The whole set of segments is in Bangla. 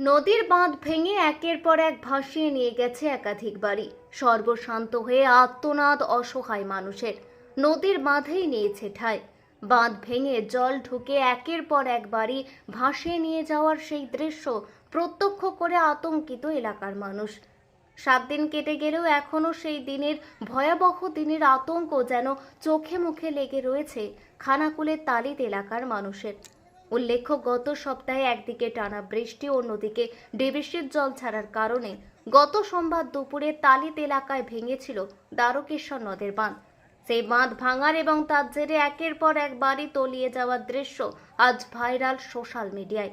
নদীর বাঁধ ভেঙে একের পর এক ভাসিয়ে নিয়ে গেছে একাধিক বাড়ি। সর্বশান্ত হয়ে আত্মনাদ অসহায় মানুষের। নদীর বাঁধেই নিয়েছে ঠাঁই। বাঁধ ভেঙে জল ঢুকে একের পর এক বাড়ি ভাসিয়ে নিয়ে যাওয়ার সেই দৃশ্য প্রত্যক্ষ করে আতঙ্কিত এলাকার মানুষ। সাত দিন কেটে গেলেও এখনও সেই দিনের ভয়াবহ দিনের আতঙ্ক যেন চোখে মুখে লেগে রয়েছে খানাকুলের তালিত এলাকার মানুষের। উল্লেখ্য, গত সপ্তাহে একদিকে টানা বৃষ্টি, অন্যদিকে ডিবিসির জল ছাড়ার কারণে গত সোমবার দুপুরে তালিত এলাকায় ভেঙেছিল দ্বারকেশ্বর নদের বাঁধ। সেই বাঁধ ভাঙার এবং তার জেরে একের পর এক বাড়ি তলিয়ে যাওয়ার দৃশ্য আজ ভাইরাল সোশ্যাল মিডিয়ায়।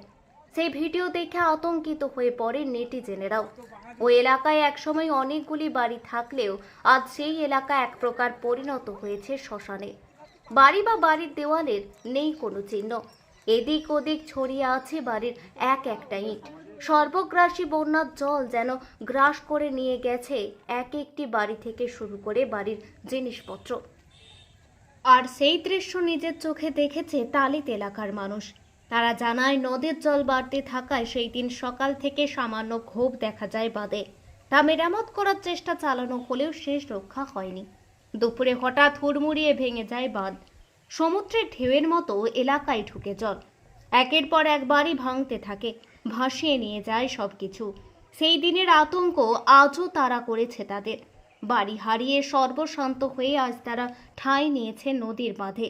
সেই ভিডিও দেখে আতঙ্কিত হয়ে পড়ে নেটিজেনেরাও। ওই এলাকায় একসময় অনেকগুলি বাড়ি থাকলেও আজ সেই এলাকা এক প্রকার পরিণত হয়েছে শ্মশানে। বাড়ি বা বাড়ির দেওয়ালের নেই কোনো চিহ্ন। এদিক ওদিক ছড়িয়ে আছে বাড়ির এক একটা ইট। সর্বগ্রাসী বন্যার জল যেন গ্রাস করে নিয়ে গেছে এক একটি বাড়ি থেকে শুরু করে বাড়ির জিনিসপত্র। আর সেই দৃশ্য নিজের চোখে দেখেছে তালিত এলাকার মানুষ। তারা জানায়, নদীর জল বাড়তে থাকায় সেই দিন সকাল থেকে সামান্য ক্ষোভ দেখা যায় বাদে তা মেরামত করার চেষ্টা চালানো হলেও শেষ রক্ষা হয়নি। দুপুরে হঠাৎ হুড়মুড়িয়ে ভেঙে যায় বাঁধ। সমুদ্রের ঢেউয়ের মতো এলাকায় ঢুকে জল। একের পর এক বাড়ি ভাঙতে থাকে, ভাসিয়ে নিয়ে যায় সব কিছু সেই দিনের আতঙ্ক আজও তারা করেছে তাদের। বাড়ি হারিয়ে সর্বশান্ত হয়ে আজ তারা ঠাঁই নিয়েছে নদীর বাঁধে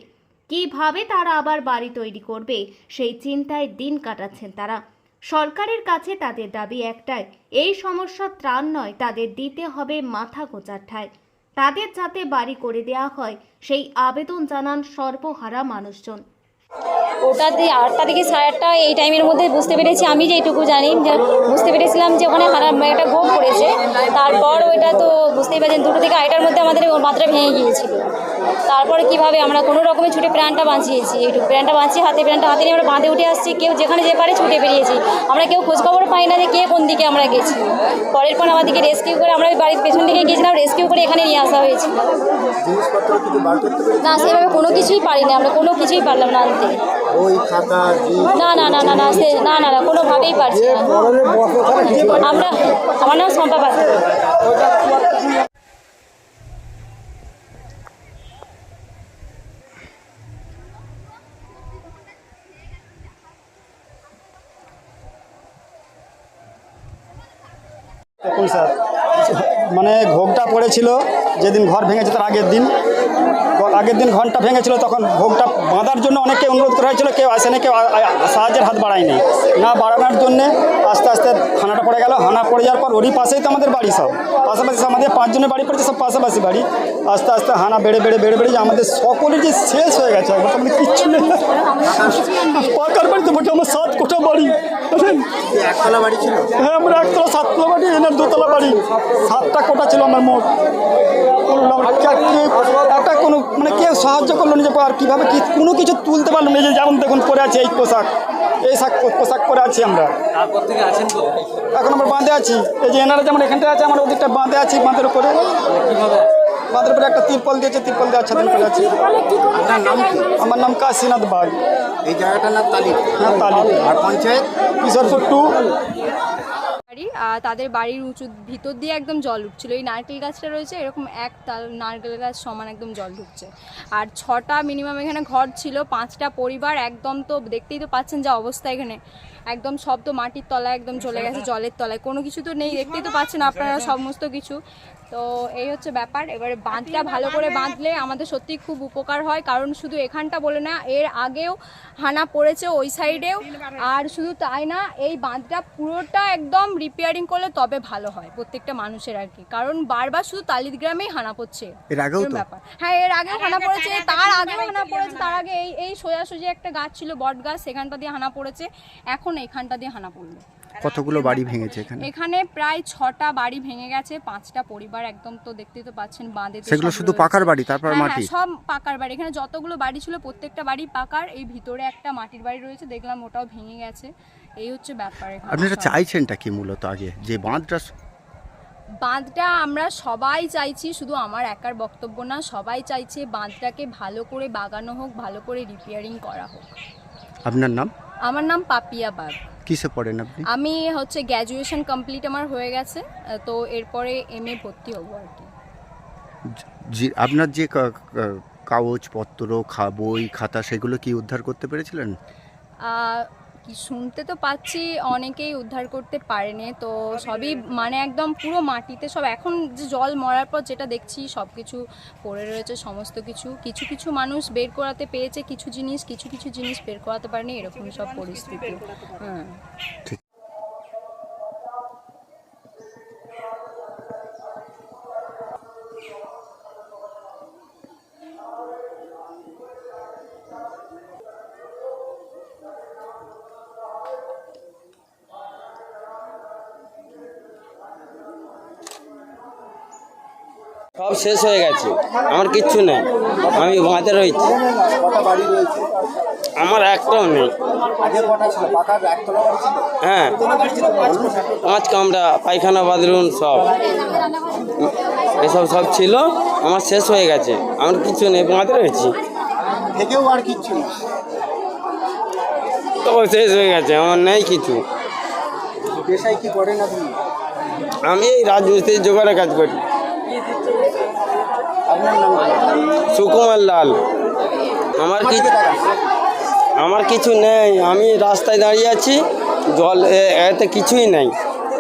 কীভাবে তারা আবার বাড়ি তৈরি করবে? সেই চিন্তায় দিন কাটাচ্ছেন তারা। সরকারের কাছে তাদের দাবি একটাই, এই সমস্যার ত্রাণ নয়, তাদের দিতে হবে মাথা গোচার ঠায় তাদের যাতে বাড়ি করে দেওয়া হয়, সেই আবেদন জানান সর্বহারা মানুষজন। ওটাতে আটটা থেকে সাড়ে আটটা এই টাইমের মধ্যে বুঝতে পেরেছি, আমি যেটুকু জানি, যে বুঝতে পেরেছিলাম যে ওখানে হারা একটা ঘোপ পড়েছে তারপর ওইটা তো বুঝতেই পারছেন, দুটো থেকে আড়াইটার মধ্যে আমাদের মাত্রা ভেঙে গিয়েছিল। তারপরে কীভাবে আমরা কোনো রকমে ছুটে প্রাণটা বাঁচিয়েছি এইটুকু প্রাণটা বাঁচিয়ে হাতে প্রাণটা হাতে নিয়ে আমরা বাঁধে উঠে আসছি কেউ যেখানে যে পারে ছুটে বেরিয়েছি। আমরা কেউ খোঁজখবর পাই না যে কে কোন দিকে আমরা গেছি। পরের পর আমাদেরকে রেস্কিউ করে আমরা বাড়ির পেছন দিকে গিয়েছিলাম রেস্কিউ করে এখানে নিয়ে আসা হয়েছিল। পেরেছি? না সেভাবে কোনো কিছুই পারিনি আমরা কোনো কিছুই পারলাম না আনতে। না না না না না সে না না না কোনোভাবেই পারছি না। আমরা আমার নাম শম্পা পাত্র দেখুন স্যার মানে ভোগটা পড়েছিল যেদিন ঘর ভেঙেছে তার আগের দিন। আগের দিন ঘরটা ভেঙেছিল তখন ভোগটা বাঁধার জন্য অনেককে অনুরোধ করা হয়েছিল কেউ আসেনি কেউ সাহায্যের হাত বাড়ায়নি না বাড়ানোর জন্যে আস্তে আস্তে হানাটা পড়ে গেল। হানা পড়ে যাওয়ার পর ওরই পাশেই তো আমাদের বাড়ি সব। পাশাপাশি সব আমাদের পাঁচজনের বাড়ি পড়েছে সব পাশাপাশি বাড়ি। আস্তে আস্তে হানা বেড়ে বেড়ে বেড়ে বেড়ে যে আমাদের সকলের যে শেষ হয়ে গেছে একবার তো আমাদের কিচ্ছু নেই। পাকার বাড়ি তো আমার সাত কোটা বাড়ি। হ্যাঁ আমরা একতলা সাততলা দোতলা বাড়ি সাতটা কোটা ছিল আমার মোট। একটা কোনো মানে কেউ সাহায্য করল না যে আর কীভাবে কি কোনো কিছু তুলতে পারল না। এই যে যেমন দেখুন পরে আছে এই পোশাক। এই শাক পোশাক পরে আছি আমরা। তারপর থেকে আছেন কোথায়? এখন আমরা বাঁধে আছি। এই যে এনারা যেমন এখানটা আছে আমার ওদিকটা বাঁধে আছি বাঁধের উপরে। বাঁধের উপরে একটা তিরপল দিয়েছে তিরপল দিয়ে আচ্ছাদন করে আছি। নাম আমার নাম কাশীনাথ বাগ এই জায়গাটার নাম তালিম। হ্যাঁ তালি আর পঞ্চায়েত? কিশোরপুর টু। তাদের বাড়ির উঁচু ভিতর দিয়ে একদম জল উঠছিল এই নারকেল গাছটা রয়েছে এরকম এক তাল নারকেল গাছ সমান একদম জল ঢুকছে। আর ছটা মিনিমাম এখানে ঘর ছিল পাঁচটা পরিবার একদম তো দেখতেই তো পাচ্ছেন যা অবস্থা এখানে। একদম সব তো মাটির তলায় একদম চলে গেছে জলের তলায় কোনো কিছু তো নেই দেখতেই তো পাচ্ছেন আপনারা সমস্ত কিছু। তো এই হচ্ছে ব্যাপার। এবারে বাঁধটা ভালো করে বাঁধলে আমাদের সত্যি খুব উপকার হয় কারণ শুধু এখানটা বলে না এর আগেও হানা পড়েছে ওই সাইডেও। আর শুধু তাই না এই বাঁধটা পুরোটা একদম রিপেয়ারিং করলে তবে ভালো হয় প্রত্যেকটা মানুষের আর কি। কারণ বারবার শুধু তালিদ গ্রামেই হানা পড়ছে। এর আগেও এরকম তো। ব্যাপার। হ্যাঁ এর আগেও হানা পড়েছে তার আগেও হানা পড়েছে তার আগে এই এই সোজাসুজি একটা গাছ ছিল বট গাছ সেখানটা দিয়ে হানা পড়েছে এখন এখানটা দিয়ে হানা পড়ল। কতগুলো বাড়ি ভেঙেছে এখানে? এখানে প্রায় ছটা বাড়ি ভেঙে গেছে পাঁচটা পরিবার একদম তো দেখতেই তো পাচ্ছেন বাঁধে সেগুলো শুধু পাকার বাড়ি তারপর মাটি? সব পাকার বাড়ি। এখানে যতগুলো বাড়ি ছিল প্রত্যেকটা বাড়ি পাকার এই ভিতরে একটা মাটির বাড়ি রয়েছে দেখলাম ওটাও ভেঙে গেছে। এই হচ্ছে ব্যাপার আপনারা। চাইছেনটা কি মূলত আগে? যে বাঁধটা বাঁধটা আমরা সবাই চাইছি শুধু আমার একার বক্তব্য না সবাই চাইছে বাঁধটাকে ভালো করে বাগানো হোক ভালো করে রিপেয়ারিং করা হোক। আপনার নাম? আমার নাম পাপিয়া বাগ। কিসে পড়েন আপনি? আমি হচ্ছে গ্র্যাজুয়েশন কমপ্লিট আমার হয়ে গেছে তো এরপরে এমএ এ ভর্তি হব আর কি। জি আপনার যে কা- কা- কাগজপত্র খা বই খাতা সেগুলো কি উদ্ধার করতে পেরেছিলেন? আহ, কি শুনতে তো পাচ্ছি অনেকেই উদ্ধার করতে পারেনি, তো সবই মানে একদম পুরো মাটিতে সব এখন যে জল মরার পর যেটা দেখছি সব কিছু পড়ে রয়েছে, সমস্ত কিছু। কিছু কিছু মানুষ বের করাতে পেয়েছে কিছু জিনিস, কিছু কিছু জিনিস বের করাতে পারেনি, এরকম সব পরিস্থিতি। হ্যাঁ। সব শেষ হয়ে গেছে। আমার কিচ্ছু নেই। আমি বাঁধে রয়েছি। আমার একটাও নেই। হ্যাঁ। পাঁচ কামরা পায়খানা, বাথরুম সব। এসব সব ছিল। আমার শেষ হয়ে গেছে। আমার কিছু নেই। বাঁধে রয়েছি। থেকেও আর কিচ্ছু তো শেষ হয়ে গেছে। আমার নেই কিছু। পেশায় কি করেন আপনি আমি এই রাজমিস্ত্রির জোগাড়ে কাজ করি। সুকুমার লাল। আমার কি আমার কিছু নেই। আমি রাস্তায় দাঁড়িয়ে আছি। জল এতে কিছুই নেই।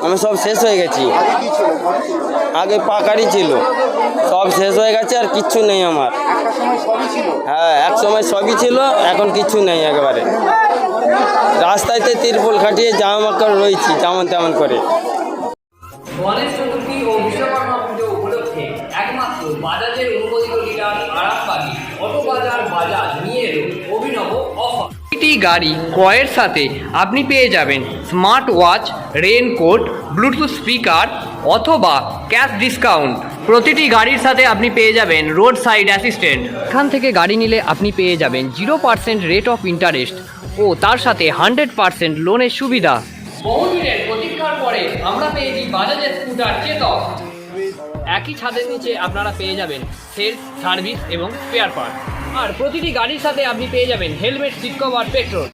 আমি সব শেষ হয়ে গেছি। আগে পাকারি ছিল। সব শেষ হয়ে গেছে আর কিচ্ছু নেই আমার। হ্যাঁ এক সময় সবই ছিল, এখন কিছু নেই একেবারে। রাস্তাতে তিরপল খাটিয়ে জামা কাপড় রয়েছি যেমন তেমন করে। ও বিশ্বকর্মা পুজো উপলক্ষে একমাত্র বাজাজের অনুমোদিত ডিলার আরামবাগি অটো বাজার বাজাজ নিয়ে এলো অভিনব অফার। প্রতিটি গাড়ি ক্রয়ের সাথে আপনি পেয়ে যাবেন smart watch raincoat bluetooth speaker অথবা ক্যাশ ডিসকাউন্ট। প্রতিটি গাড়ির সাথে আপনি পেয়ে যাবেন রোড সাইড অ্যাসিস্ট্যান্ট। এখান থেকে গাড়ি নিলে আপনি পেয়ে যাবেন zero percent rate of interest ও তার সাথে হান্ড্রেড পার্সেন্ট লোনের সুবিধা। বহুদিনের প্রতীক্ষার পরে আমরা পেয়েছি বাজাজের স্কুটার চেতক। একই ছাদের নিচে আপনারা পেয়ে যাবেন সেলস সার্ভিস এবং স্পেয়ার পার্ট আর প্রতিটি গাড়ির সাথে আপনি পেয়ে যাবেন হেলমেট, সিট কভার, পেট্রোল।